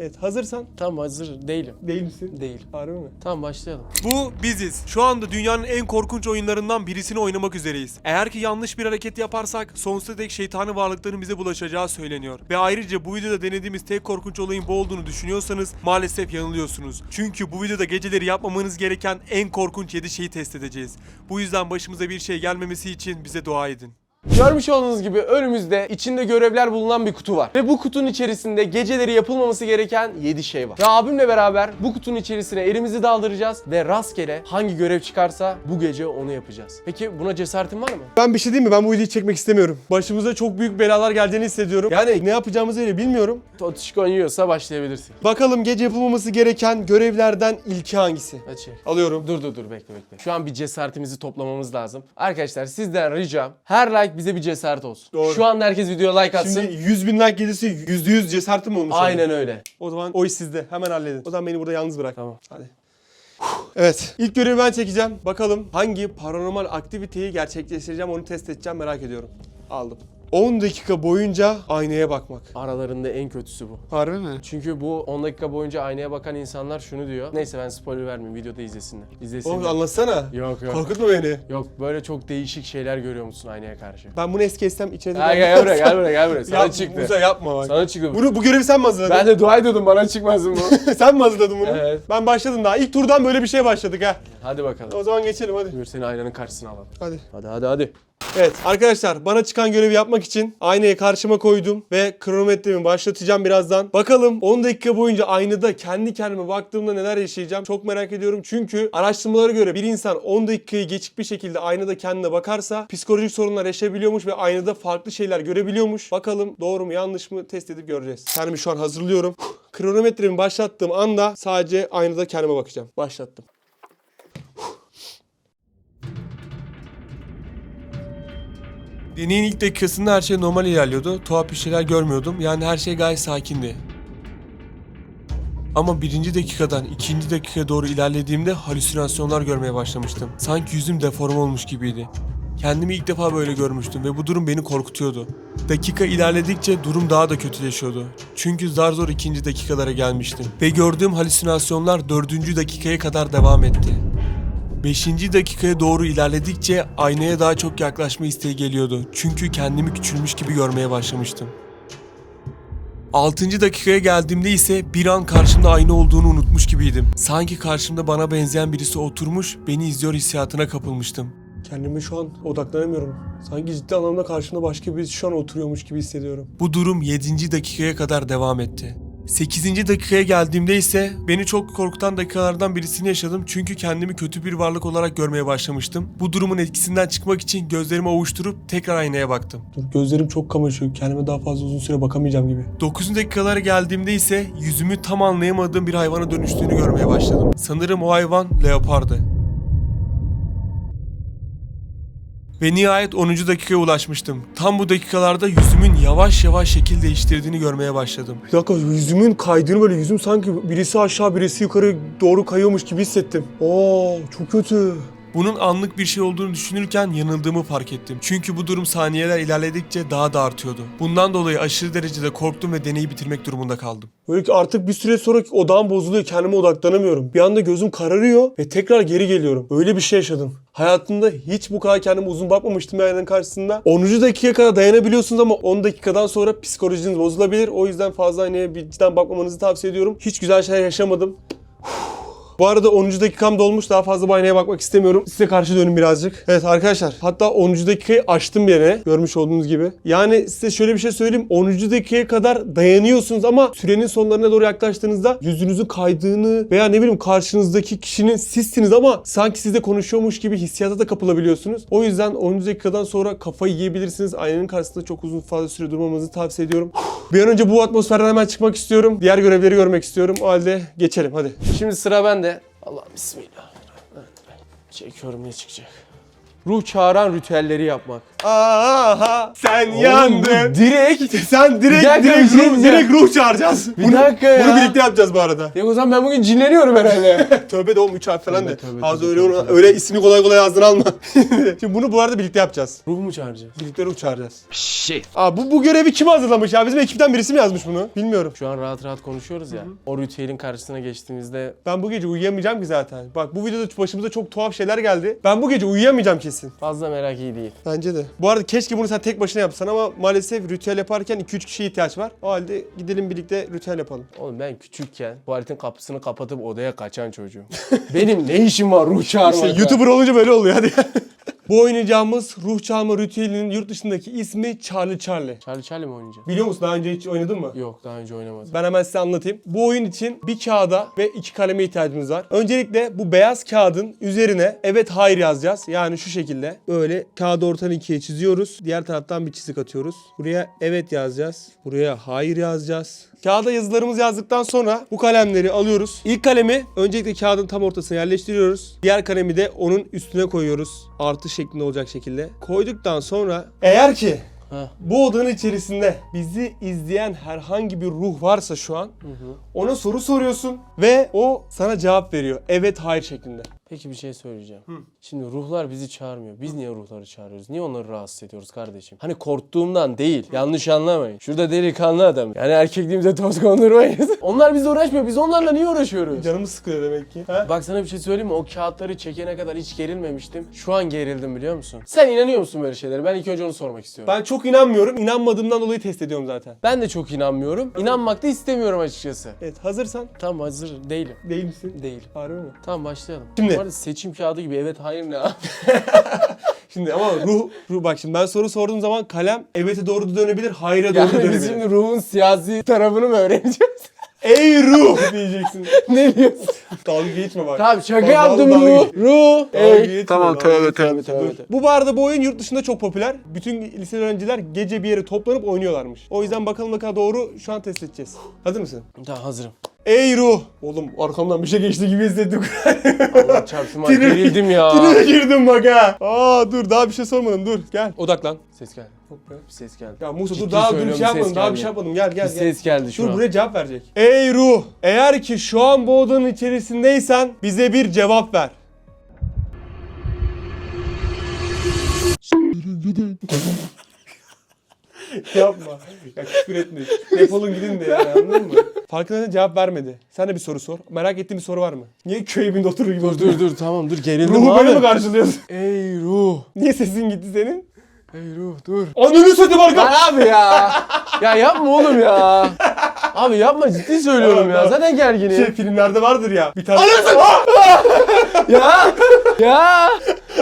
Evet hazırsan. Tamam hazır değilim. Değil misin? Değil. Harbi mi? Tamam başlayalım. Bu biziz. Şu anda dünyanın en korkunç oyunlarından birisini oynamak üzereyiz. Eğer ki yanlış bir hareket yaparsak sonsuza dek şeytani varlıkların bize bulaşacağı söyleniyor. Ve ayrıca bu videoda denediğimiz tek korkunç olayın bu olduğunu düşünüyorsanız maalesef yanılıyorsunuz. Çünkü bu videoda geceleri yapmamanız gereken en korkunç 7 şeyi test edeceğiz. Bu yüzden başımıza bir şey gelmemesi için bize dua edin. Görmüş olduğunuz gibi önümüzde içinde görevler bulunan bir kutu var. Ve bu kutunun içerisinde geceleri yapılmaması gereken 7 şey var. Ve abimle beraber bu kutunun içerisine elimizi daldıracağız ve rastgele hangi görev çıkarsa bu gece onu yapacağız. Peki buna cesaretin var mı? Ben bir şey diyeyim mi? Ben bu videoyu çekmek istemiyorum. Başımıza çok büyük belalar geleceğini hissediyorum. Yani ne yapacağımızı bile bilmiyorum. Totişkon yiyorsa başlayabilirsin. Bakalım gece yapılmaması gereken görevlerden ilki hangisi? Çek. Alıyorum. Dur dur dur bekle bekle. Şu an bir cesaretimizi toplamamız lazım. Arkadaşlar sizden ricam her like bize bir cesaret olsun. Doğru. Şu an herkes videoya like atsın. Şimdi 100 bin like gelirse %100 cesaretim olmuş? Aynen öyle. O zaman o iş sizde. Hemen halledin. O zaman beni burada yalnız bırak. Tamam. Hadi. Evet. İlk görevi ben çekeceğim. Bakalım hangi paranormal aktiviteyi gerçekleştireceğim onu test edeceğim merak ediyorum. Aldım. 10 dakika boyunca aynaya bakmak. Aralarında en kötüsü bu. Harbi mi? Çünkü bu 10 dakika boyunca aynaya bakan insanlar şunu diyor. Neyse ben spoiler vermeyeyim. Videoda izlesinler. İzlesinler. Oğlum anlatsana. Yok yok. Korkutma beni. Yok böyle çok değişik şeyler görüyor musun aynaya karşı? Ben bunu es kessem içine de... Gel gel buraya gel buraya gel buraya. Sana Yap, çıktı. Musa yapma bak. Sana çıktı. Bunu, bu görevi sen mi hazırladın? Ben de dua ediyordum bana çıkmasın bu. sen mi hazırladın bunu? Evet. Ben başladım daha. İlk turdan böyle bir şey başladık ha. hadi bakalım. O zaman geçelim hadi. Buyur seni aynanın karşısına alalım. Hadi. Hadi hadi hadi. Evet arkadaşlar bana çıkan görevi yapmak için aynayı karşıma koydum ve kronometremi başlatacağım birazdan. Bakalım 10 dakika boyunca aynada kendi kendime baktığımda neler yaşayacağım çok merak ediyorum. Çünkü araştırmalara göre bir insan 10 dakikayı geçik bir şekilde aynada kendine bakarsa psikolojik sorunlar yaşayabiliyormuş ve aynada farklı şeyler görebiliyormuş. Bakalım doğru mu yanlış mı test edip göreceğiz. Kendimi şu an hazırlıyorum. Kronometremi başlattığım anda sadece aynada kendime bakacağım. Başlattım. Deneyin ilk dakikasında her şey normal ilerliyordu. Tuhaf bir şeyler görmüyordum. Yani her şey gayet sakindi. Ama birinci dakikadan ikinci dakikaya doğru ilerlediğimde halüsinasyonlar görmeye başlamıştım. Sanki yüzüm deform olmuş gibiydi. Kendimi ilk defa böyle görmüştüm ve bu durum beni korkutuyordu. Dakika ilerledikçe durum daha da kötüleşiyordu. Çünkü zar zor ikinci dakikalara gelmiştim. Ve gördüğüm halüsinasyonlar dördüncü dakikaya kadar devam etti. Beşinci dakikaya doğru ilerledikçe aynaya daha çok yaklaşma isteği geliyordu. Çünkü kendimi küçülmüş gibi görmeye başlamıştım. 6. dakikaya geldiğimde ise bir an karşımda ayna olduğunu unutmuş gibiydim. Sanki karşımda bana benzeyen birisi oturmuş, beni izliyor hissiyatına kapılmıştım. Kendime şu an odaklanamıyorum. Sanki ciddi anlamda karşımda başka birisi şu an oturuyormuş gibi hissediyorum. Bu durum 7. dakikaya kadar devam etti. 8. dakikaya geldiğimde ise beni çok korkutan dakikalardan birisini yaşadım çünkü kendimi kötü bir varlık olarak görmeye başlamıştım. Bu durumun etkisinden çıkmak için gözlerimi ovuşturup tekrar aynaya baktım. Dur gözlerim çok kamaşıyor. Kendime daha fazla uzun süre bakamayacağım gibi. 9. dakikalara geldiğimde ise yüzümü tam anlayamadığım bir hayvana dönüştüğünü görmeye başladım. Sanırım o hayvan leopardı. Ve nihayet 10. dakikaya ulaşmıştım. Tam bu dakikalarda yüzümün yavaş yavaş şekil değiştirdiğini görmeye başladım. Bir dakika yüzümün kaydığını böyle yüzüm sanki birisi aşağı birisi yukarı doğru kayıyormuş gibi hissettim. Oo çok kötü. Bunun anlık bir şey olduğunu düşünürken yanıldığımı fark ettim. Çünkü bu durum saniyeler ilerledikçe daha da artıyordu. Bundan dolayı aşırı derecede korktum ve deneyi bitirmek durumunda kaldım. Böyle ki artık bir süre sonra odağım bozuluyor. Kendime odaklanamıyorum. Bir anda gözüm kararıyor ve tekrar geri geliyorum. Öyle bir şey yaşadım. Hayatımda hiç bu kadar kendime uzun bakmamıştım aynanın karşısında. 10. dakikaya kadar dayanabiliyorsunuz ama 10 dakikadan sonra psikolojiniz bozulabilir. O yüzden fazla aynaya bir cidden bakmamanızı tavsiye ediyorum. Hiç güzel şeyler yaşamadım. Bu arada 10. dakikam dolmuş. Daha fazla bu aynaya bakmak istemiyorum. Size karşı dönün birazcık. Evet arkadaşlar. Hatta 10. dakikayı açtım yine. Görmüş olduğunuz gibi. Yani size şöyle bir şey söyleyeyim. 10. dakikaya kadar dayanıyorsunuz ama sürenin sonlarına doğru yaklaştığınızda yüzünüzün kaydığını veya ne bileyim karşınızdaki kişinin sizsiniz ama sanki sizle konuşuyormuş gibi hissiyata da kapılabiliyorsunuz. O yüzden 10. dakikadan sonra kafayı yiyebilirsiniz. Aynanın karşısında çok uzun fazla süre durmamanızı tavsiye ediyorum. Bir an önce bu atmosferden hemen çıkmak istiyorum. Diğer görevleri görmek istiyorum. O halde geçelim hadi. Şimdi sıra bende. Allah bismillah. Çekiyorum ne çıkacak. Ruh çağıran ritüelleri yapmak. Aha sen Oğlum yandın. direkt. Sen direkt Bir dakika, bir direkt, şey ruh, diyeceğim. direkt ruh çağıracağız. Bir bunu, dakika ya. Bunu birlikte yapacağız bu arada. Ya o zaman ben bugün cinleniyorum herhalde. Tövbe de oğlum 3 harf falan Tövbe, de. tövbe, Fazla tövbe, öyle, tövbe, öyle ismini kolay kolay ağzına alma. Şimdi bunu bu arada birlikte yapacağız. Ruh mu çağıracağız? Birlikte ruh çağıracağız. Aa, bu, bu görevi kim hazırlamış ya? Bizim ekipten birisi mi yazmış bunu? Bilmiyorum. Şu an rahat rahat konuşuyoruz ya. O ritüelin karşısına geçtiğimizde Ben bu gece uyuyamayacağım ki zaten. Bak bu videoda başımıza çok tuhaf şeyler geldi. Ben bu gece uyuyamayacağım kesin. Fazla merak iyi değil. Bence de. Bu arada keşke bunu sen tek başına yapsan ama maalesef ritüel yaparken 2-3 kişiye ihtiyaç var. O halde gidelim birlikte ritüel yapalım. Oğlum ben küçükken tuvaletin kapısını kapatıp odaya kaçan çocuğum. Benim ne işim var ruh çağırmakla? İşte YouTuber olunca böyle oluyor hadi. bu oynayacağımız ruh çağırma ritüelinin yurt dışındaki ismi Charlie Charlie. Charlie Charlie mi oynayacağım? Biliyor musun daha önce hiç oynadın mı? Yok daha önce oynamadım. Ben hemen size anlatayım. Bu oyun için bir kağıda ve iki kaleme ihtiyacımız var. Öncelikle bu beyaz kağıdın üzerine evet hayır yazacağız. Yani şu şekilde böyle kağıdı ortadan ikiye çiziyoruz. Diğer taraftan bir çizik atıyoruz. Buraya evet yazacağız. Buraya hayır yazacağız. Kağıda yazılarımızı yazdıktan sonra bu kalemleri alıyoruz. İlk kalemi öncelikle kağıdın tam ortasına yerleştiriyoruz. Diğer kalemi de onun üstüne koyuyoruz. Artı şeklinde olacak şekilde. Koyduktan sonra eğer ki Ha. bu odanın içerisinde bizi izleyen herhangi bir ruh varsa şu an ona soru soruyorsun ve o sana cevap veriyor. Evet hayır şeklinde. Peki bir şey söyleyeceğim. Şimdi ruhlar bizi çağırmıyor. Biz niye ruhları çağırıyoruz? Niye onları rahatsız ediyoruz kardeşim? Hani korktuğumdan değil. Yanlış anlamayın. Şurada delikanlı adam. Yani erkekliğimize toz kondurmayız. Onlar bizle uğraşmıyor. Biz onlarla niye uğraşıyoruz? Canımız sıkılıyor demek ki. Ha? Bak sana bir şey söyleyeyim mi? O kağıtları çekene kadar hiç gerilmemiştim. Şu an gerildim biliyor musun? Sen inanıyor musun böyle şeylere? Ben ilk önce onu sormak istiyorum. Ben, Ben çok inanmıyorum. İnanmadığımdan dolayı test ediyorum zaten. de çok inanmıyorum. İnanmak da istemiyorum açıkçası. Evet hazırsan Tamam hazır değilim. değil misin? Değil. Harbi mi? Tamam başlayalım. Şimdi- Arada seçim kağıdı gibi evet hayır ne abi? Şimdi ama ruh, ruh bak şimdi ben soru sorduğum zaman kalem evete doğru da dönebilir, hayra doğru da Yani dönebilir. biz şimdi ruhun siyasi tarafını mı öğreneceğiz? Ey ruh diyeceksin. ne diyorsun? Dalga geçme bak. Tamam şaka yaptım dalga ruh. geç- Ruh. Dalga Ey. geçme, Tamam dalga tövbe geçme. tövbe tövbe. Dur. Bu arada bu oyun yurt dışında çok popüler. Bütün lise öğrenciler gece bir yere toplanıp oynuyorlarmış. O yüzden bakalım ne kadar doğru şu an test edeceğiz. Hazır mısın? Tamam hazırım. Ey ruh! Oğlum arkamdan bir şey geçti gibi hissettim. Allah çarpsın var Tünele- gerildim ya. Tünele girdim bak ha. Aa dur daha bir şey sormadım dur gel. Odaklan. Ses geldi. Bir ses geldi. Ya Musa dur Ciddi daha dur bir söylüyorum, şey ses yapmadım daha bir geldi. şey yapmadım gel gel Bir gel. ses geldi şu Dur an. buraya cevap verecek. Ey ruh! Eğer ki şu an bu odanın içerisindeysen bize bir cevap ver. Yapma. Ya küfür etme. Defolun gidin de ya anladın mı? Farkında cevap vermedi. Sen de bir soru sor. Merak ettiğin bir soru var mı? Niye köy evinde oturur gibi Dur dur dur tamam dur gerildim Ruhu abi. böyle mi karşılıyorsun? Ey ruh. Niye sesin gitti senin? Ey ruh dur. Ananı satayım Lan arka. abi ya. ya yapma oğlum ya. Abi yapma ciddi söylüyorum ya. Zaten gerginim. Şey filmlerde vardır ya. Bir tane... ya. Ya.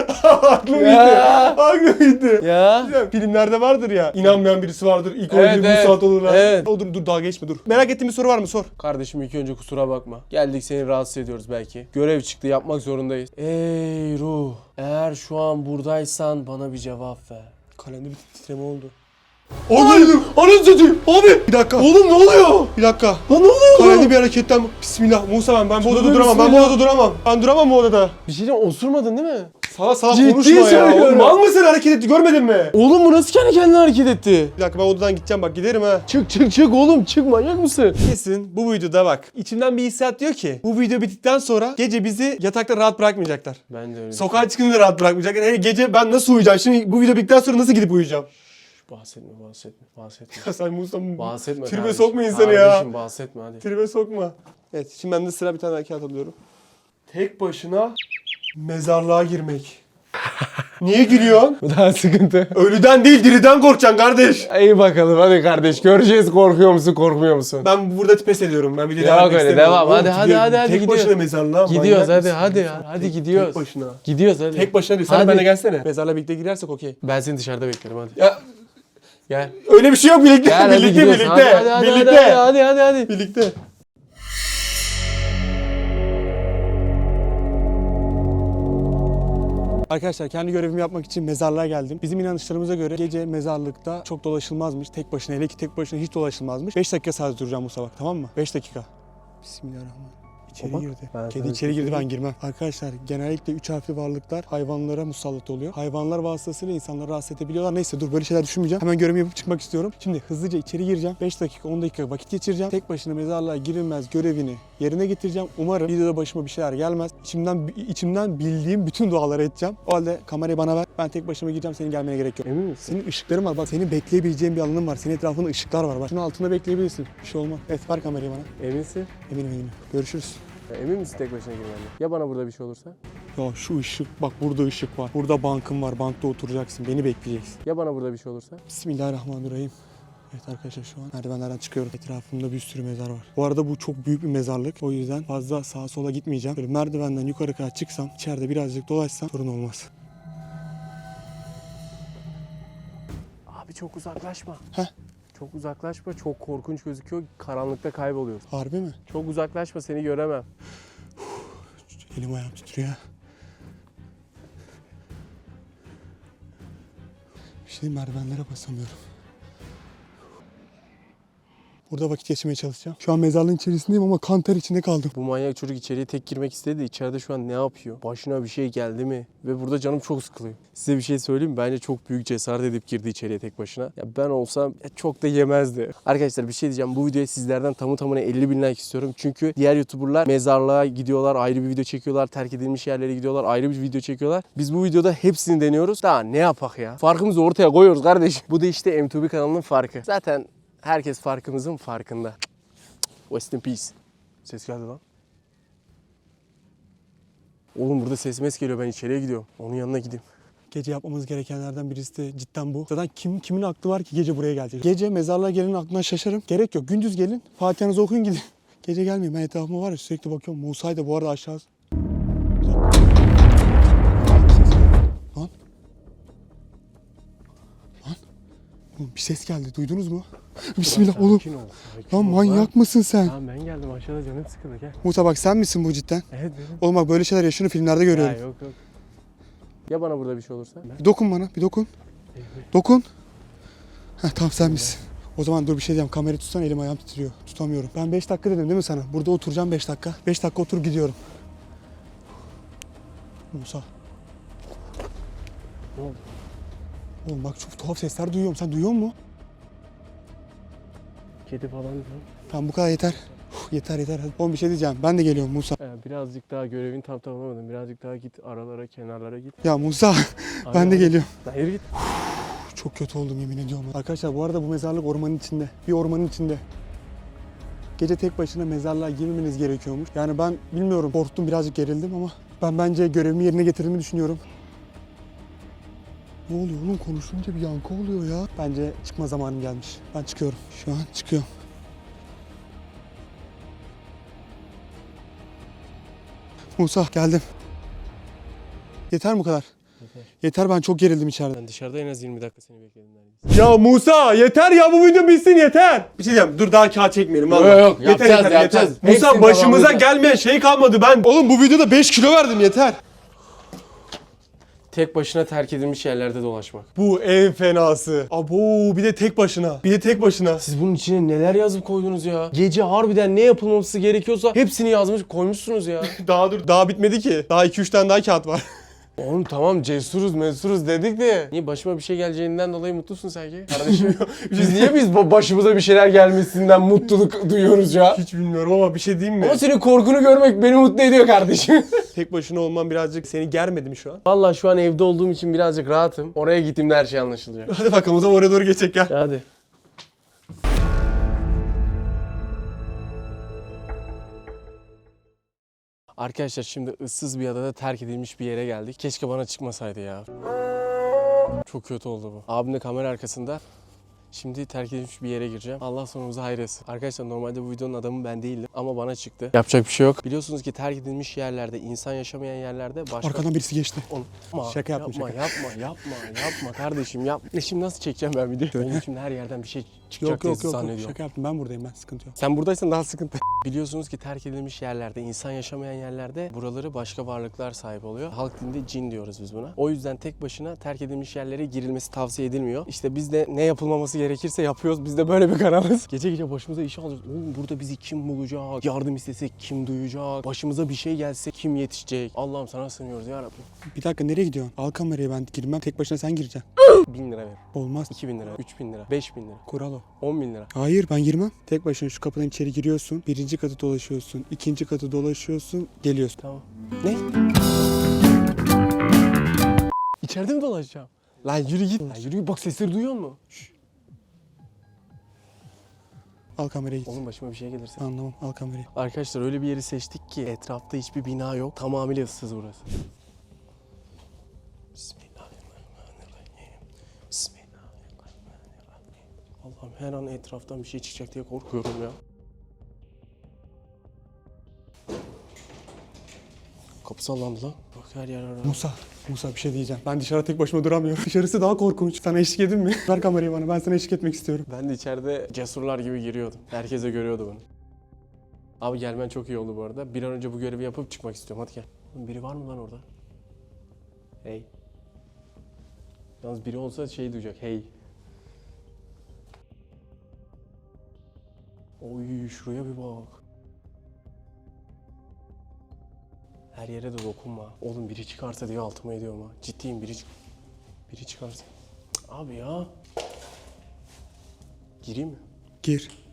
Aklım gitti. Aklım gitti. Ya. Filmlerde vardır ya. İnanmayan birisi vardır. İlk Evet, oyuncu evet. saat olur. Evet. O dur dur daha geçme dur. Merak ettiğin bir soru var mı? Sor. Kardeşim ilk önce kusura bakma. Geldik seni rahatsız ediyoruz belki. Görev çıktı yapmak zorundayız. Ey ruh. Eğer şu an buradaysan bana bir cevap ver. Kalemde bir titreme oldu. Ananı Ananı satayım. Abi. Bir dakika. Oğlum ne oluyor? Bir dakika. Lan ne oluyor? Kalemde bir hareketten. Bismillah. Musa ben. Ben bu odada duramam. Ben bu odada duramam. Ben duramam bu odada. Bir şey diyeceğim osurmadın değil mi? Sana salak Ciddi konuşma ya. söylüyorum. Oğlum, mal mısın hareket etti görmedin mi? Oğlum bu nasıl kendi kendine hareket etti? Bir dakika ben odadan gideceğim bak giderim ha. Çık çık çık oğlum çık manyak mısın? Kesin bu videoda bak. İçimden bir hissiyat diyor ki bu video bittikten sonra gece bizi yatakta rahat bırakmayacaklar. Ben de öyle. Sokağa çıkınca rahat bırakmayacaklar. Hey, gece ben nasıl uyuyacağım? Şimdi bu video bittikten sonra nasıl gidip uyuyacağım? bahsetme bahsetme bahsetme. Ya sen Musa Bahsetme tribe kardeşim. sokma insanı ya. Kardeşim bahsetme hadi. Tribe sokma. Evet şimdi ben de sıra bir tane daha kağıt alıyorum. Tek başına mezarlığa girmek. Niye gülüyorsun? Bu daha sıkıntı. Ölüden değil diriden korkacaksın kardeş. İyi bakalım hadi kardeş göreceğiz korkuyor musun korkmuyor musun? Ben burada pes ediyorum. Ben videoyu Yok devam etmek öyle, devam. Hadi, hadi, hadi, hadi, Tek gidiyoruz. başına mezarlığa Gidiyoruz manyak hadi mısın? hadi ya. Hadi gidiyoruz. Tek başına. Gidiyoruz hadi. Tek başına değil. Sen Hadi. benimle gelsene. Mezarla birlikte girersek okey. Ben seni dışarıda beklerim hadi. Ya Gel. öyle bir şey yok birlikte. Gel hadi birlikte gidiyoruz. birlikte. Hadi hadi hadi birlikte. hadi hadi hadi hadi. Birlikte. Arkadaşlar kendi görevimi yapmak için mezarlığa geldim. Bizim inanışlarımıza göre gece mezarlıkta çok dolaşılmazmış. Tek başına hele ki tek başına hiç dolaşılmazmış. 5 dakika sadece duracağım bu sabah tamam mı? 5 dakika. Bismillahirrahmanirrahim. İçeri girdi. ben Kedi içeri şey girdi ben girmem. Arkadaşlar genellikle üç harfli varlıklar hayvanlara musallat oluyor. Hayvanlar vasıtasıyla insanları rahatsız edebiliyorlar. Neyse dur böyle şeyler düşünmeyeceğim. Hemen görevimi yapıp çıkmak istiyorum. Şimdi hızlıca içeri gireceğim. 5 dakika 10 dakika vakit geçireceğim. Tek başına mezarlığa girilmez görevini yerine getireceğim. Umarım videoda başıma bir şeyler gelmez. İçimden içimden bildiğim bütün duaları edeceğim. O halde kamerayı bana ver. Ben tek başıma gireceğim. Senin gelmene gerek yok. Emin misin? Senin ışıkların var. Bak senin bekleyebileceğin bir alanın var. Senin etrafında ışıklar var. Bak şunun altında bekleyebilirsin. Bir şey olmaz. Evet ver kamerayı bana. Eminsin? Eminim eminim. Görüşürüz. Ya emin misin tek başına girmenden? Ya bana burada bir şey olursa? Ya şu ışık bak burada ışık var. Burada bankın var. Bankta oturacaksın. Beni bekleyeceksin. Ya bana burada bir şey olursa? Bismillahirrahmanirrahim. Evet arkadaşlar şu an merdivenlerden çıkıyorum. Etrafımda bir sürü mezar var. Bu arada bu çok büyük bir mezarlık. O yüzden fazla sağa sola gitmeyeceğim. Böyle merdivenden yukarı kadar çıksam, içeride birazcık dolaşsam sorun olmaz. Abi çok uzaklaşma. Heh. Çok uzaklaşma. Çok korkunç gözüküyor. Karanlıkta kayboluyoruz. Harbi mi? Çok uzaklaşma seni göremem. Elim ayağım titriyor. Şimdi merdivenlere basamıyorum. Burada vakit geçirmeye çalışacağım. Şu an mezarlığın içerisindeyim ama kan ter içinde kaldım. Bu manyak çocuk içeriye tek girmek istedi de içeride şu an ne yapıyor? Başına bir şey geldi mi? Ve burada canım çok sıkılıyor. Size bir şey söyleyeyim mi? Bence çok büyük cesaret edip girdi içeriye tek başına. Ya ben olsam ya çok da yemezdi. Arkadaşlar bir şey diyeceğim. Bu videoya sizlerden tamı tamına 50 bin like istiyorum. Çünkü diğer YouTuber'lar mezarlığa gidiyorlar, ayrı bir video çekiyorlar. Terk edilmiş yerlere gidiyorlar, ayrı bir video çekiyorlar. Biz bu videoda hepsini deniyoruz. Daha ne yapak ya? Farkımızı ortaya koyuyoruz kardeşim. Bu da işte MTV kanalının farkı. Zaten herkes farkımızın farkında. Rest in peace. Ses geldi lan. Oğlum burada ses mes geliyor ben içeriye gidiyorum. Onun yanına gideyim. Gece yapmamız gerekenlerden birisi de cidden bu. Zaten kim kimin aklı var ki gece buraya gelecek? Gece mezarlığa gelenin aklına şaşarım. Gerek yok. Gündüz gelin. Fatiha'nızı okuyun gidin. Gece gelmeyin. Ben etrafıma var ya sürekli bakıyorum. Musa'yı da bu arada aşağı... Oğlum bir ses geldi. Duydunuz mu? Bismillah oğlum. Sakin ol. sakin Lan ol manyak mısın sen? Tamam ben geldim aşağıda canım sıkıldı gel. Musa bak sen misin bu cidden? Evet benim. Oğlum bak böyle şeyler yaşını filmlerde görüyorum. Ya yok yok. Ya bana burada bir şey olursa? Ben... Bir dokun bana, bir dokun. Dokun. Heh, tamam sen misin? O zaman dur bir şey diyeceğim. Kamerayı tutsan elim ayağım titriyor. Tutamıyorum. Ben 5 dakika dedim değil mi sana? Burada oturacağım 5 dakika. 5 dakika otur gidiyorum. Musa. Ne oldu? Oğlum bak çok tuhaf sesler duyuyorum. Sen duyuyor musun? Kedi falan mı? Tamam bu kadar yeter. Uf, yeter yeter. Hadi. Oğlum bir şey diyeceğim. Ben de geliyorum Musa. Ee, birazcık daha görevini tam tamamlamadın. Birazcık daha git aralara kenarlara git. Ya Musa ben de geliyorum. Hayır git. Çok kötü oldum yemin ediyorum. Arkadaşlar bu arada bu mezarlık ormanın içinde. Bir ormanın içinde. Gece tek başına mezarlığa girmemeniz gerekiyormuş. Yani ben bilmiyorum korktum birazcık gerildim ama ben bence görevimi yerine getirdiğimi düşünüyorum. Ne oluyor oğlum konuşunca bir yankı oluyor ya. Bence çıkma zamanım gelmiş. Ben çıkıyorum. Şu an çıkıyorum. Musa geldim. Yeter mi bu kadar? Yeter. Yeter ben çok gerildim içeride. Ben dışarıda en az 20 dakika seni bekledim neredeyse. Ya Musa yeter ya bu video bitsin yeter. Bir şey diyeceğim dur daha kağıt çekmeyelim. Yok, vallahi. yok, yapacağız, yapacağız. Musa Hepsini başımıza gelmeyen şey kalmadı ben. Oğlum bu videoda 5 kilo verdim yeter. Tek başına terk edilmiş yerlerde dolaşmak. Bu en fenası. Abo bir de tek başına. Bir de tek başına. Siz bunun içine neler yazıp koydunuz ya? Gece harbiden ne yapılması gerekiyorsa hepsini yazmış koymuşsunuz ya. Daha dur daha bitmedi ki. Daha 2-3 tane daha kağıt var. Oğlum tamam cesuruz mesuruz dedik de. Niye başıma bir şey geleceğinden dolayı mutlusun sanki? Kardeşim biz niye biz başımıza bir şeyler gelmesinden mutluluk duyuyoruz ya? Hiç bilmiyorum ama bir şey diyeyim mi? Ama senin korkunu görmek beni mutlu ediyor kardeşim. Tek başına olman birazcık seni germedi mi şu an? Vallahi şu an evde olduğum için birazcık rahatım. Oraya gittiğimde her şey anlaşılacak. Hadi bakalım o zaman oraya doğru geçecek gel. Hadi. Arkadaşlar şimdi ıssız bir adada terk edilmiş bir yere geldik. Keşke bana çıkmasaydı ya. Çok kötü oldu bu. Abim de kamera arkasında. Şimdi terk edilmiş bir yere gireceğim. Allah sonumuzu hayretsin. Arkadaşlar normalde bu videonun adamı ben değildim ama bana çıktı. Yapacak bir şey yok. Biliyorsunuz ki terk edilmiş yerlerde, insan yaşamayan yerlerde başka... Arkadan birisi geçti. Onu- Yapma, Şaka yaptım, yapma, şaka. yapma, yapma, yapma kardeşim yap. E şimdi nasıl çekeceğim ben videoyu? Benim şimdi her yerden bir şey çıkacak Yok diye yok yok. yok. zannediyorum. Şaka yaptım ben buradayım ben sıkıntı yok. Sen buradaysan daha sıkıntı. Biliyorsunuz ki terk edilmiş yerlerde, insan yaşamayan yerlerde buraları başka varlıklar sahip oluyor. Halk dilinde cin diyoruz biz buna. O yüzden tek başına terk edilmiş yerlere girilmesi tavsiye edilmiyor. İşte biz de ne yapılmaması gerekirse yapıyoruz. Biz de böyle bir kanalız. Gece gece başımıza iş alacağız. Oğlum burada bizi kim bulacak? Yardım istesek kim duyacak? Başımıza bir şey gelse kim yetişecek? Allah'ım sana sığınıyoruz ya Rabbim. Bir dakika nereye gidiyorsun? Al kamerayı ben girmem. Tek başına sen gireceksin. 1000 lira ver. Olmaz. 2000 lira, 3000 lira, 5000 lira, Kural o. 10 bin lira. Hayır ben girmem. Tek başına şu kapıdan içeri giriyorsun. Birinci katı dolaşıyorsun. ikinci katı dolaşıyorsun. Geliyorsun. Tamam. Ne? İçeride mi dolaşacağım? Lan yürü git. Lan yürü git. Bak sesleri duyuyor musun? Al kamerayı git. Oğlum başıma bir şey gelirse. Anlamam. Al kamerayı. Arkadaşlar öyle bir yeri seçtik ki etrafta hiçbir bina yok. Tamamıyla ıssız burası. Allah'ım her an etraftan bir şey çıkacak diye korkuyorum ya. Kapı sallandı lan. Bak her yer ara. Musa. Musa bir şey diyeceğim. Ben dışarıda tek başıma duramıyorum. Dışarısı daha korkunç. Sana eşlik edin mi? Ver kamerayı bana. Ben sana eşlik etmek istiyorum. Ben de içeride cesurlar gibi giriyordum. Herkese görüyordu bunu. Abi gelmen çok iyi oldu bu arada. Bir an önce bu görevi yapıp çıkmak istiyorum. Hadi gel. Oğlum Biri var mı lan orada? Hey. Yalnız biri olsa şey duyacak. Hey. Oy şuraya bir bak. Her yere de dokunma. Oğlum biri çıkarsa diye altıma ediyorum ha. Ciddiyim biri çık biri çıkarsa. Abi ya. Gireyim mi? Gir.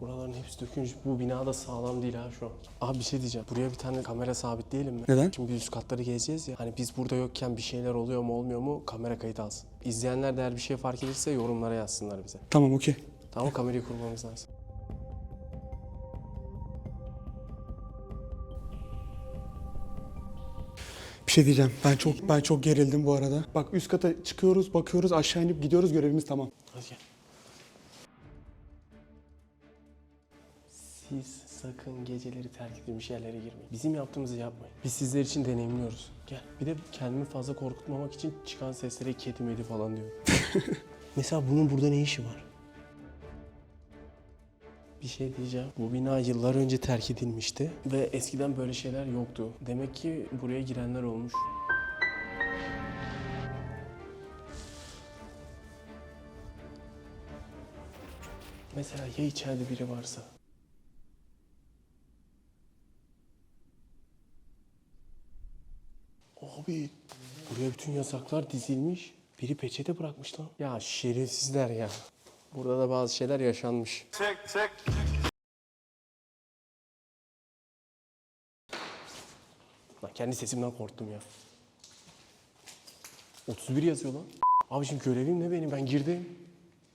Buraların hepsi dökülmüş. Bu bina da sağlam değil ha şu an. Abi bir şey diyeceğim. Buraya bir tane kamera sabitleyelim mi? Neden? Şimdi biz üst katları gezeceğiz ya. Hani biz burada yokken bir şeyler oluyor mu olmuyor mu kamera kayıt alsın. İzleyenler de eğer bir şey fark edilirse yorumlara yazsınlar bize. Tamam okey. Tamam kamerayı kurmamız lazım. Bir şey diyeceğim. Ben çok ben çok gerildim bu arada. Bak üst kata çıkıyoruz, bakıyoruz, aşağı inip gidiyoruz. Görevimiz tamam. Hadi gel. Siz sakın geceleri terk edilmiş yerlere girmeyin. Bizim yaptığımızı yapmayın. Biz sizler için deneyimliyoruz. Gel. Bir de kendimi fazla korkutmamak için çıkan seslere kedi medi falan diyor. Mesela bunun burada ne işi var? Bir şey diyeceğim. Bu bina yıllar önce terk edilmişti ve eskiden böyle şeyler yoktu. Demek ki buraya girenler olmuş. Mesela ya içeride biri varsa? Abi buraya bütün yasaklar dizilmiş. Biri peçete bırakmış lan. Ya şerefsizler ya. Burada da bazı şeyler yaşanmış. Lan kendi sesimden korktum ya. 31 yazıyor lan. Abi şimdi görevim ne benim? Ben girdim.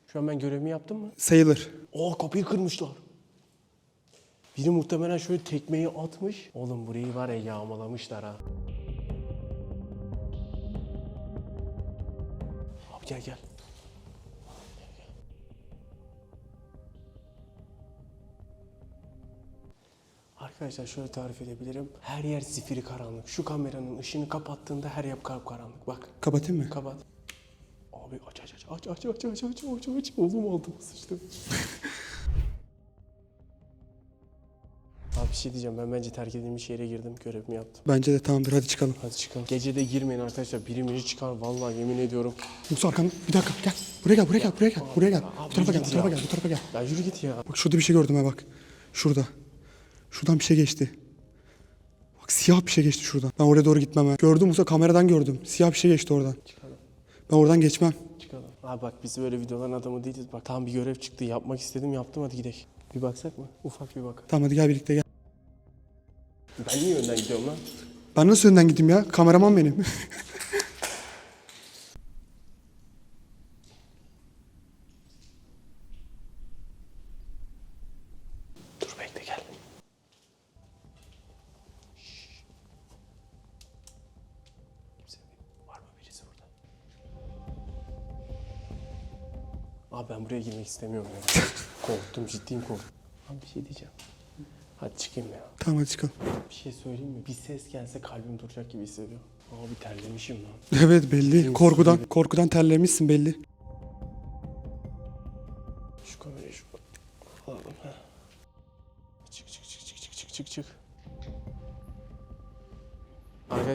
Şu an ben görevimi yaptım mı? Sayılır. Aa kapıyı kırmışlar. Biri muhtemelen şöyle tekmeyi atmış. Oğlum burayı var ya yağmalamışlar ha. Gel gel. Arkadaşlar şöyle tarif edebilirim. Her yer zifiri karanlık. Şu kameranın ışığını kapattığında her yer karanlık. Bak Kapatayım mı? kapat. Abi aç aç aç aç aç aç aç aç aç aç oğlum altıma sıçtı. şey diyeceğim ben bence terk edilmiş yere girdim görevimi yaptım. Bence de tamamdır. Hadi çıkalım. Hadi çıkalım. Gece de girmeyin arkadaşlar biri miri çıkar vallahi yemin ediyorum. Musa arkanda. Bir dakika gel. Buraya gel, buraya gel, buraya gel. Buraya gel. Bu tarafa gel, bu tarafa gel, bu tarafa gel. Ya yürü git ya. Bak şurada bir şey gördüm ha bak. Şurada. Şuradan bir şey geçti. Bak siyah bir şey geçti şuradan. Ben oraya doğru gitmem ha. Gördüm Musa kameradan gördüm. Siyah bir şey geçti oradan. Çıkalım. Ben oradan geçmem. Çıkalım. Abi bak biz böyle videoların adamı değiliz. Bak tam bir görev çıktı yapmak istedim yaptım hadi gidelim. Bir baksak mı? Ufak bir bak. Tamam hadi gel birlikte gel. Ben niye önden gidiyorum lan? Ben nasıl önden gideyim ya? Kameraman benim. Dur bekle gel. Kimse var mı birisi burada? Abi ben buraya girmek istemiyorum ya. korktum ciddiyim korktum. Abi bir şey diyeceğim. Hadi çıkayım ya. tamam hadi çıkalım. Bir şey söyleyeyim mi? Bir ses gelse kalbim duracak gibi hissediyorum. Abi terlemişim lan. Evet belli. Korkudan korkudan terlemişsin belli.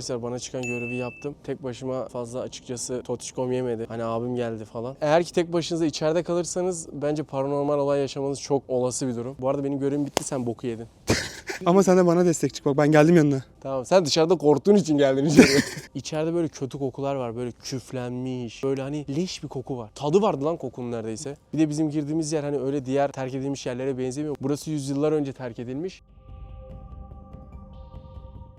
Arkadaşlar bana çıkan görevi yaptım. Tek başıma fazla açıkçası totişkom yemedi. Hani abim geldi falan. Eğer ki tek başınıza içeride kalırsanız bence paranormal olay yaşamanız çok olası bir durum. Bu arada benim görevim bitti sen boku yedin. Ama sen de bana destek çık bak ben geldim yanına. Tamam sen dışarıda korktuğun için geldin içeri. İçeride böyle kötü kokular var. Böyle küflenmiş. Böyle hani leş bir koku var. Tadı vardı lan kokunun neredeyse. Bir de bizim girdiğimiz yer hani öyle diğer terk edilmiş yerlere benzemiyor. Burası yüzyıllar önce terk edilmiş.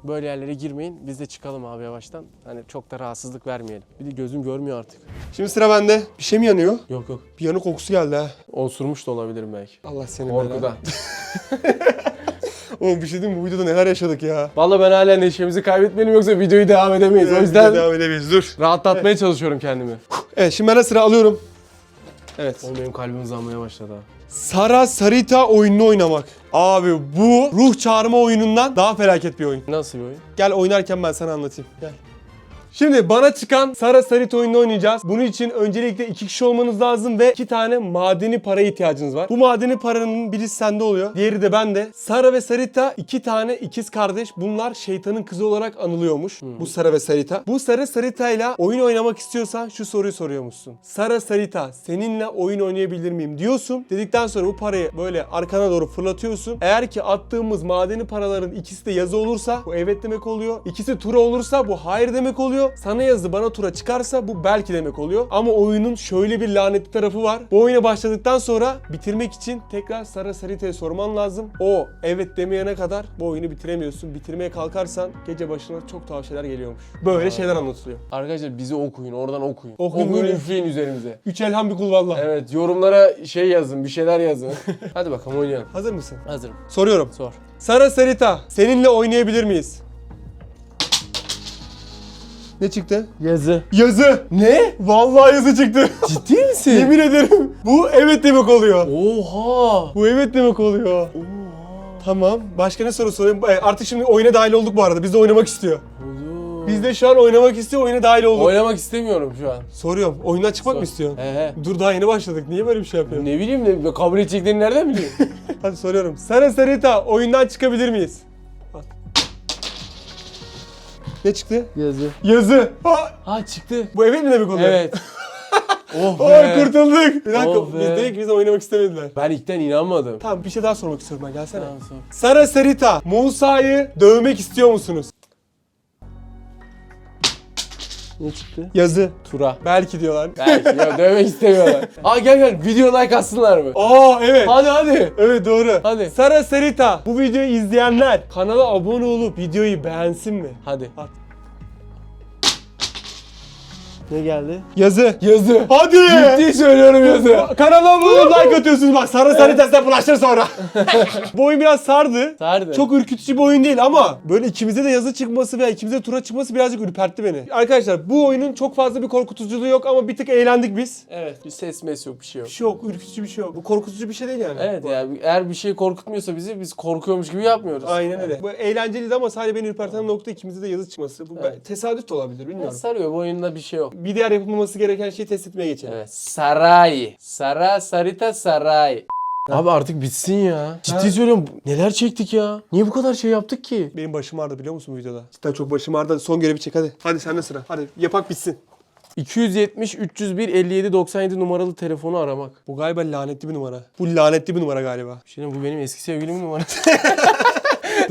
Böyle yerlere girmeyin. Biz de çıkalım abi yavaştan. Hani çok da rahatsızlık vermeyelim. Bir de gözüm görmüyor artık. Şimdi sıra bende. Bir şey mi yanıyor? Yok yok. Bir yanık kokusu geldi ha. Osurmuş da olabilirim belki. Allah seni Korkudan. belanı. Oğlum bir şey diyeyim mi? Bu videoda neler yaşadık ya. Vallahi ben hala neşemizi kaybetmeyelim yoksa videoyu devam edemeyiz. O yüzden devam edemeyiz. Dur. rahatlatmaya çalışıyorum kendimi. Evet şimdi ben de sıra alıyorum. Evet. Oğlum benim kalbim hızlanmaya başladı ha. Sara Sarita oyununu oynamak. Abi bu ruh çağırma oyunundan daha felaket bir oyun. Nasıl bir oyun? Gel oynarken ben sana anlatayım. Gel. Şimdi bana çıkan Sara Sarita oyununu oynayacağız. Bunun için öncelikle iki kişi olmanız lazım ve iki tane madeni paraya ihtiyacınız var. Bu madeni paranın birisi sende oluyor. Diğeri de bende. Sara ve Sarita iki tane ikiz kardeş. Bunlar şeytanın kızı olarak anılıyormuş. Bu Sara ve Sarita. Bu Sara Sarita ile oyun oynamak istiyorsan şu soruyu soruyormuşsun. Sara Sarita seninle oyun oynayabilir miyim diyorsun. Dedikten sonra bu parayı böyle arkana doğru fırlatıyorsun. Eğer ki attığımız madeni paraların ikisi de yazı olursa bu evet demek oluyor. İkisi tura olursa bu hayır demek oluyor. Sana yazı bana tura çıkarsa bu belki demek oluyor. Ama oyunun şöyle bir lanetli tarafı var. Bu oyuna başladıktan sonra bitirmek için tekrar Sara Sarita'ya sorman lazım. O evet demeyene kadar bu oyunu bitiremiyorsun. Bitirmeye kalkarsan gece başına çok tuhaf şeyler geliyormuş. Böyle şeyler anlatılıyor. Arkadaşlar bizi okuyun, oradan okuyun. Okuyun, Okuyun, üfleyin üzerimize. Üç elham bir kul valla. Evet, yorumlara şey yazın, bir şeyler yazın. Hadi bakalım oynayalım. Hazır mısın? Hazırım. Soruyorum. Sor. Sara Sarita seninle oynayabilir miyiz? Ne çıktı? Yazı. Yazı. Ne? Vallahi yazı çıktı. Ciddi misin? Yemin ederim. Bu evet demek oluyor. Oha. Bu evet demek oluyor. Oha. Tamam. Başka ne soru sorayım? E, Artık şimdi oyuna dahil olduk bu arada. Biz de oynamak istiyor. Biz de şu an oynamak istiyor, oyuna dahil olduk. Oynamak istemiyorum şu an. Soruyorum. Oyundan çıkmak Sor. mı istiyorsun? He he. Dur daha yeni başladık. Niye böyle bir şey yapıyorsun? Ne bileyim ne kabul edeceklerini nereden bileyim? Hadi soruyorum. Sara Sarita oyundan çıkabilir miyiz? Ne çıktı? Yazı. Yazı. Ha, Ha çıktı. bu evet mi demek oluyor? Evet. oh Oy be. kurtulduk. Bir dakika Oh be. biz dedik ki oynamak istemediler. Ben ilkten inanmadım. Tamam bir şey daha sormak istiyorum ben gelsene. Tamam sor. Sara Sarita, Musa'yı dövmek istiyor musunuz? Ne çıktı? Yazı. Tura. Belki diyorlar. Belki ya dövmek istemiyorlar. Aa gel gel video like atsınlar mı? Aa evet. Hadi hadi. Evet doğru. Hadi. Sara Sarita bu videoyu izleyenler kanala abone olup videoyu beğensin mi? Hadi. At. Ne geldi? Yazı. Yazı. Hadi. Ciddi söylüyorum yazı. Kanala abone like atıyorsunuz bak Sara Sarita size bulaşır sonra. bu oyun biraz sardı. Sardı. Çok ürkütücü bir oyun değil ama böyle ikimize de yazı çıkması veya ikimize de tura çıkması birazcık ürpertti beni. Arkadaşlar bu oyunun çok fazla bir korkutuculuğu yok ama bir tık eğlendik biz. Evet. Bir ses mes yok bir şey yok. Bir şey yok, ürkütücü bir şey yok. Bu korkutucu bir şey değil yani. Evet ya eğer bir şey korkutmuyorsa bizi biz korkuyormuş gibi yapmıyoruz. Aynen öyle. Bu eğlenceliydi ama sadece beni ürperten nokta ikimizde de yazı çıkması. Bu Evet. tesadüf de olabilir Ya bilmiyorum. sarıyor bu oyunda bir şey yok. Bir diğer yapılmaması gereken şeyi test etmeye geçelim. Evet. Saray. Sara Sarita Saray. Abi artık bitsin ya. Ciddi Ha. söylüyorum. Neler çektik ya? Niye bu kadar şey yaptık ki? Benim başım ağrıdı biliyor musun bu videoda? Cidden çok başım ağrıdı. Son görevi çek hadi. Hadi sende sıra. Hadi yapak bitsin. 270 301 57 97 numaralı telefonu aramak. Bu galiba lanetli bir numara. Bu lanetli bir numara galiba. Bir şey bu benim eski sevgilimin numarası.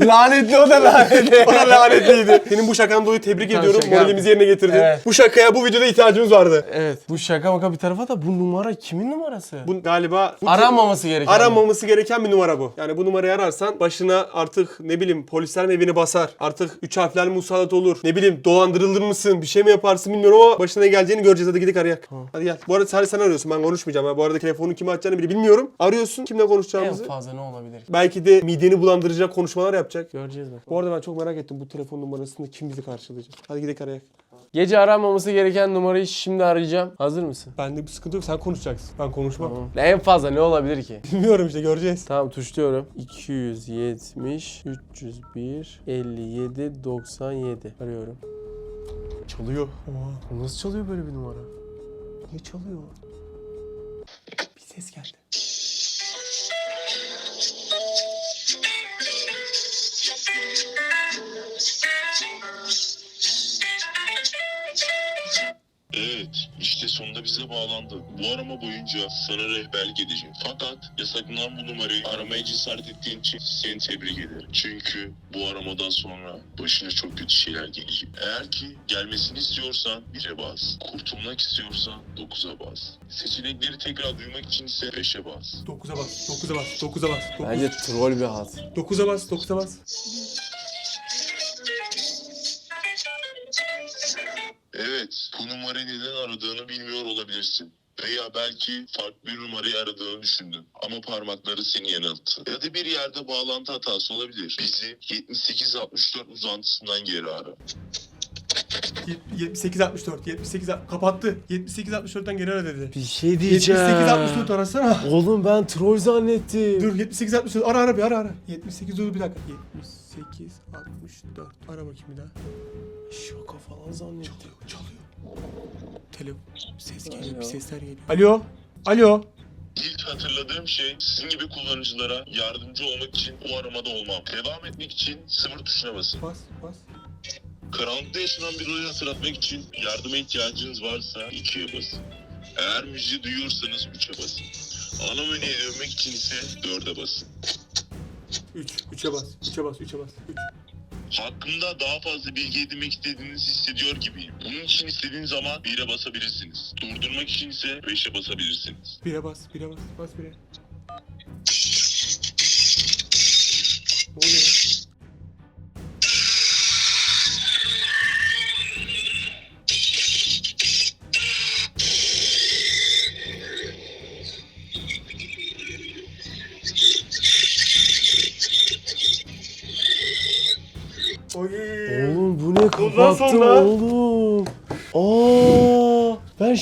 lanetli o da lanetli. Bana lanetliydi. Senin bu şakan dolayı tebrik Tamam, ediyorum. şaka Moralimizi yerine getirdin. Evet. Bu şakaya bu videoda ihtiyacımız vardı. evet. Bu şaka maka bir tarafa da bu numara kimin numarası? Bu galiba... Bu Aranmaması gereken. Aranmaması gereken bir numara bu. Yani bu numarayı ararsan başına artık ne bileyim polisler mi evini basar. Artık üç harflerle musallat olur. Ne bileyim dolandırılır mısın? Bir şey mi yaparsın bilmiyorum ama başına ne geleceğini göreceğiz. Hadi gidelim arayak. Hadi gel. Bu arada sadece sen arıyorsun. Ben konuşmayacağım. Ha. Bu arada telefonu kime açacağını bile bilmiyorum. Arıyorsun. Kimle En konuşacağımızı. fazla ne olabilir? Belki de mideni bulandıracak konuşmalar yapacak. Göreceğiz bakalım. Bu arada ben çok merak ettim bu telefon numarasını kim bizi karşılayacak. Hadi gidelim arayak. Gece aranmaması gereken numarayı şimdi arayacağım. Hazır mısın? Bende bir sıkıntı yok. Sen konuşacaksın. Ben konuşmam. Tamam. En fazla ne olabilir ki? Bilmiyorum işte göreceğiz. Tamam tuşluyorum. 270 301 57 97 arıyorum. Çalıyor. Oha. Nasıl çalıyor böyle bir numara? Niye çalıyor? Bir ses geldi. Evet, işte sonunda bize bağlandı. Bu arama boyunca sana rehberlik edeceğim. Fakat yasaklanan bu numarayı aramaya cesaret ettiğin için seni tebrik ederim. Çünkü bu aramadan sonra başına çok kötü şeyler gelecek. Eğer ki gelmesini istiyorsan 1'e bas. Kurtulmak istiyorsan 9'a bas. Seçenekleri tekrar duymak için ise 5'e bas. 9'a bas. 9'a bas. 9'a bas. Dokuz- Bence troll bir hat. 9'a bas. 9'a bas. Evet, bu numarayı neden aradığını bilmiyor olabilirsin. Veya belki farklı bir numarayı aradığını düşündün. Ama parmakları seni yanılttı. Ya da bir yerde bağlantı hatası olabilir. Bizi 7864 uzantısından geri ara. 78 64 78 kapattı. 78 64'ten geri ara dedi. Bir şey 78 64 arasana. Oğlum ben troll zannettim. Dur 78 64 ara ara bir ara ara. 78 dur bir dakika. 78 64 ara bakayım bir daha. Şaka falan zannettim. Çalıyor çalıyor. Telefon ses geliyor bir sesler geliyor. Alo. Alo. İlk hatırladığım şey sizin gibi kullanıcılara yardımcı olmak için o aramada olmam. Devam etmek için sıfır tuşuna basın. Bas bas. Karanlıkta yaşanan bir olayı hatırlatmak için yardıma ihtiyacınız varsa 2'ye basın. Eğer müziği duyuyorsanız 3'e basın. Ana menüye dönmek için ise 4'e basın. 3 3'e bas. 3'e bas. 3'e bas. 3. Hakkımda daha fazla bilgi edinmek istediğinizi hissediyor gibiyim. Bunun için istediğiniz zaman 1'e basabilirsiniz. Durdurmak için ise 5'e basabilirsiniz. 1'e bas. 1'e bas. Bas 1'e. Ne oluyor?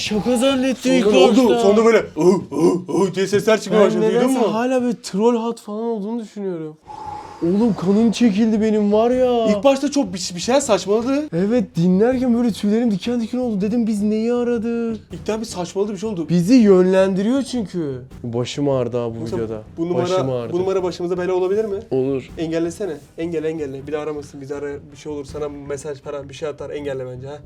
Şaka zannettim ilk Sonra oldu. başta. Sonra böyle uh, uh, uh diye sesler çıkmaya Ben başladı. Duydun nedense mu? hala böyle troll hat falan olduğunu düşünüyorum. Oğlum kanım çekildi benim var ya. İlk başta çok bir, bir şeyler saçmaladı. Evet dinlerken böyle tüylerim diken diken oldu. Dedim biz neyi aradık? İlkten bir saçmaladı bir şey oldu. Bizi yönlendiriyor çünkü. Başım ağrıdı ha bu videoda. Bu Başım numara, ağrıdı. bu numara başımıza bela olabilir mi? Olur. Engellesene. Engelle engelle. Bir de aramasın. Bizi ara bir şey olur sana mesaj falan bir şey atar. Engelle bence ha.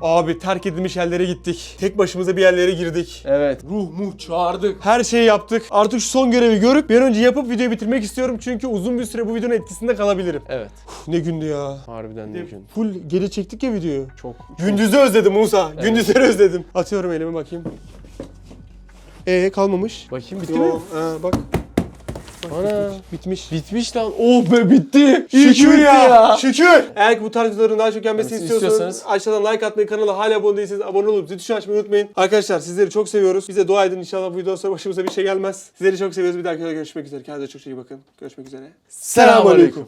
Abi terk edilmiş yerlere gittik. Tek başımıza bir yerlere girdik. Evet. Ruh muh çağırdık. Her şeyi yaptık. Artık şu son görevi görüp bir an önce yapıp videoyu bitirmek istiyorum. Çünkü uzun bir süre bu videonun etkisinde kalabilirim. Evet. Uf, ne gündü ya. Harbiden ne gün. Full geri çektik ya videoyu. Çok. Gündüzü özledim Musa. Evet. Gündüzleri özledim. Atıyorum elime bakayım. Ee kalmamış. Bakayım bitti Yo, mi? ha, bak. Ana. Bitmiş. Bitmiş lan. Oh be bitti. Ki Şükür bitti ya. Şükür. Eğer ki bu tarz videoların daha çok gelmesini Gelmesini istiyorsanız, istiyorsanız- aşağıdan like atmayı, kanala hala abone değilseniz abone olup zil tuşunu açmayı unutmayın. Arkadaşlar sizleri çok seviyoruz. Bize dua edin inşallah bu videodan sonra başımıza bir şey gelmez. Sizleri çok seviyoruz. Bir dahaki videoda görüşmek üzere. Kendinize çok iyi bakın. Görüşmek üzere. Selamünaleyküm.